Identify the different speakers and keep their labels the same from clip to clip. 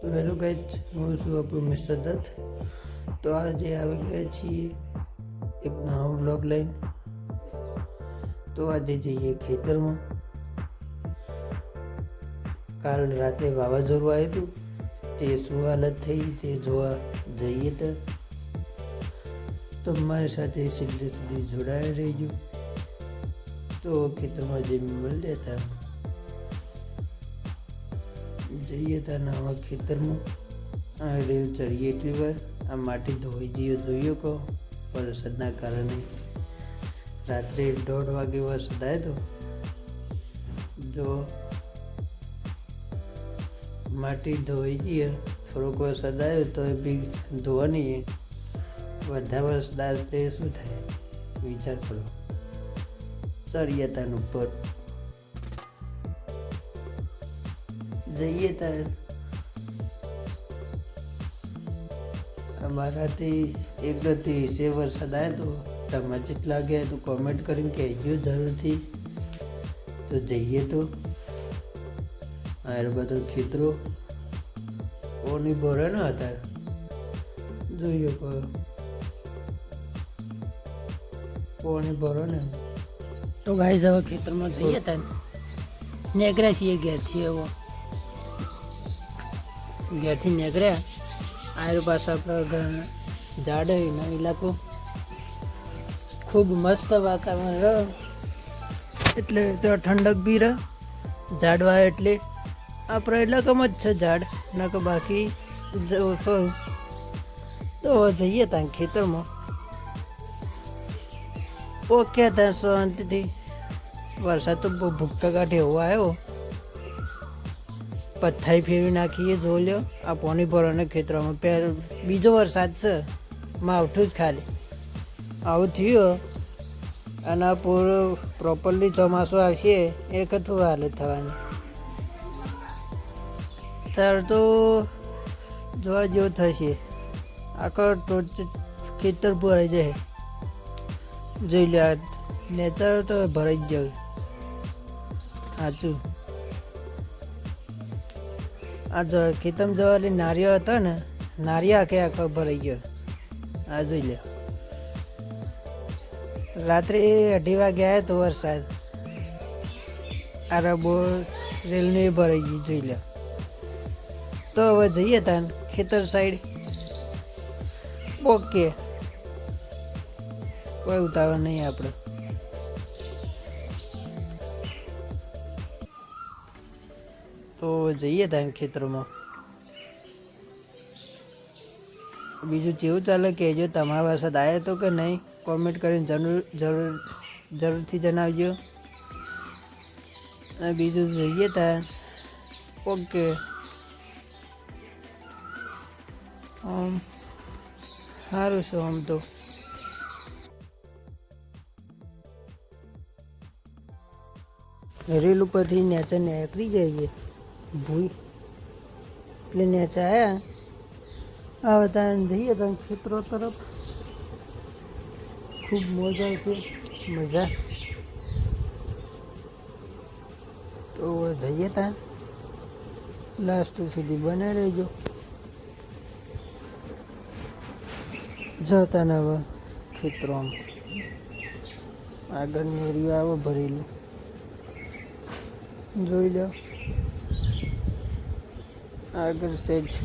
Speaker 1: તો hello guys હું છું આપણું મિસ્ટર દત્ત. તો આજે આવી ગયા છીએ એક નવો બ્લોગ લઈને. તો આજે જઈએ ખેતરમાં. કાલ રાતે વાવાઝોડું આવ્યું હતું તે શું હાલત થઈ તે જોવા જઈએ તો. તો મારી સાથે સીધે સુધી જોડાયા રહીજો. તો ખેતરમાં જઈને મળ્યા હતા. જઈએ ત્યાં નવા ખેતરમાં. રેલ ચડીએ એટલી વાર. આ માટી ધોઈ જઈએ ધોઈએ કહો. વરસાદના કારણે રાત્રે દોઢ વાગે વરસાદ આવ્યો તો. જો માટી ધોઈ જઈએ થોડોક વરસાદ આવ્યો તો એ બી ધોવા નહીં વધારે વરસાદ આવે શું થાય? વિચાર કરો. ચડીએ ત્યાં જઈએ ત્યારે. અમારાથી એક નથી સે વરસાદ આવ્યો તો. તમે જેટલા ગયા તો કોમેન્ટ કરીને કહેજો જરૂરથી. તો જઈએ તો. આ બધો ખેતરો. કોની બોરે ન હતા. જોઈએ કોની બોરો ને. તો ગાઈ જવા ખેતરમાં જઈએ તા નેગરા છીએ ઘેરથી એવો ઘેરથી નીકળ્યા. આયર પાસે આપણા ઘર ઝાડ એનો ઇલાકો ખૂબ મસ્ત વાતાવરણ રહે એટલે ત્યાં ઠંડક બી રહે. ઝાડવા એટલે. આપણા ઇલાકામાં જ છે ઝાડ. ના કે બાકી તો જઈએ ત્યાં ખેતરમાં. ઓકે ત્યાં શાંતિથી. વરસાદ તો ભૂખતા કાઢે એવો આવ્યો. પથ્થાઈ ફેરવી નાખીએ, જો લ્યો, આ પોની પર અને ખેતરોમાં. પહેલો બીજો વરસાદ છે, માવઠું જ ખાલી. આવું થયું. અને પૂરું પ્રોપરલી ચોમાસું આવશે એ કથું હાલત થવાની. ત્યારે તો જોવા જેવું થશે. આખો ખેતર ભરાઈ જાય. જોઈ લે નેચર તો ભરાઈ જ જાય સાચું. આ જો ખીતમ જવાલી નારિયો હતો ને, નારિયા આખે આખો ભરાઈ ગયો. આ જોઈ લે. રાત્રે અઢી વાગે આવ્યો તો વરસાદ. આ રબો રેલને ભરાઈ ગયું, જોઈ લે. તો હવે જઈએ તાન ખેતર સાઈડ ઓકે. કોઈ ઉતાવળ નહીં આપણે તો જઈએ ત્યાં ખેતરોમાં. બીજું જેવું ચાલે કહેજો તમારા વરસાદ આવ્યો તો કે નહીં કોમેન્ટ કરીને જરૂર જરૂર, જરૂરથી જણાવજો. અને બીજું જોઈએ ત્યાં ઓકે. આમ સારું છે આમ તો. રેલ ઉપરથી નેચર નીકળી છે ભૂઈ એટલે નેચા આવ્યા હવે ત્યાં જઈએ ત્યાં ખેતરો તરફ. ખૂબ મોજ આવશે મજા. તો જઈએ ત્યાં. લાસ્ટ સુધી બને રહેજો. જતા ને હવે ખેતરોમાં. આગળ નેરિયું આવે ભરેલું. જોઈ લો. Uh, agro sage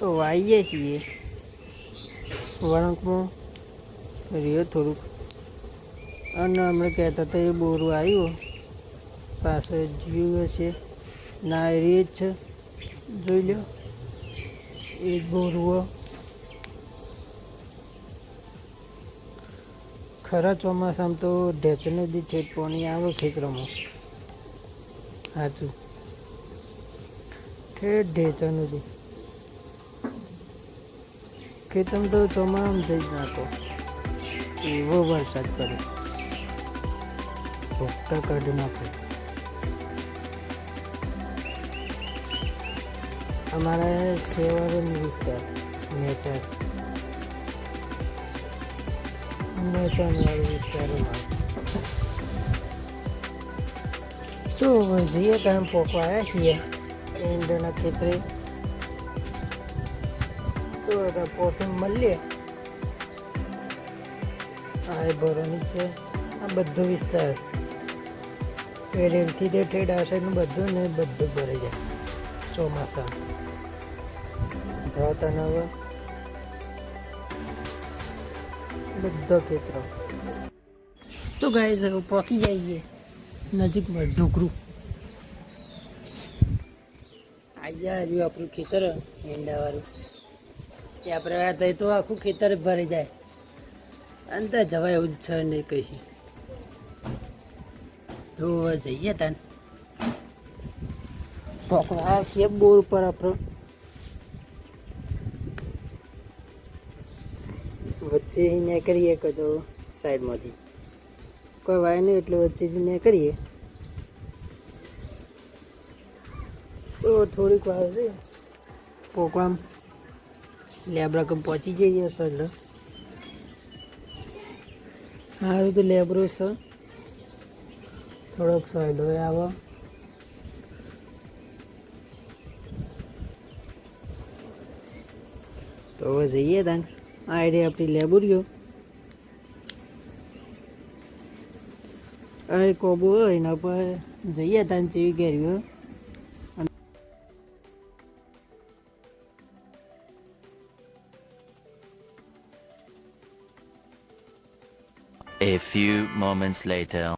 Speaker 1: તો આવીએ છીએ. વળંકમાં રહ્યો થોડુંક. અને અમે કહેતા હતા એ બોરું આવ્યું પાસે જીવ હશે ના, એ જ છે. જોઈ લો એ જ બોરવો ખરા ચોમાસામાં તો ઢેચને દી ઠેઠ પાણી આવે ખેતરોમાં. સાચું. ઠેઠ ઢેચનું દી ખેતરમાં તો તમામ જઈ નાખો એવો વરસાદ પડે ભોગતા કાઢી નાખે. અમારા સેવાનો વિસ્તાર, નેચર. નેચરવાળો વિસ્તારોમાં. તો જઈએ કામ પોકવા આવ્યા છીએ. ઇન્ડિયાના ખેતરે. મળીએ. આ એ છે. આ બધો વિસ્તાર. પેરેલથી રેલથી તે ઠેડ આવશે બધું ને બધું ભરાઈ જાય. ચોમાસા. જતા ન હવે બધો ખેતરો. તો ગાય હવે પહોંચી જઈએ. નજીકમાં ઢોકરું. આજે આવ્યું આપણું ખેતર ઈંડાવાળું આપણે વાત તો આખું ખેતર ભરી જાય. અંદર જવાય એવું છે નહીં કહી તો જઈએ તને. પકડા છે બોર ઉપર આપણો. વચ્ચે ને કરીએ કદો સાઈડમાંથી. કોઈ વાય નહીં એટલે વચ્ચેથી ને કરીએ તો થોડીક વાર છે પોકવામ લેબરા કમ પહોંચી જઈએ સર સારું તો લેબરો છે. થોડોક હોય આવો. તો હવે જઈએ તાન. આ રે આપણી લેબુરીઓ. આ કોબો એના પર જઈએ તાન જેવી ગેરીઓ
Speaker 2: A few moments later.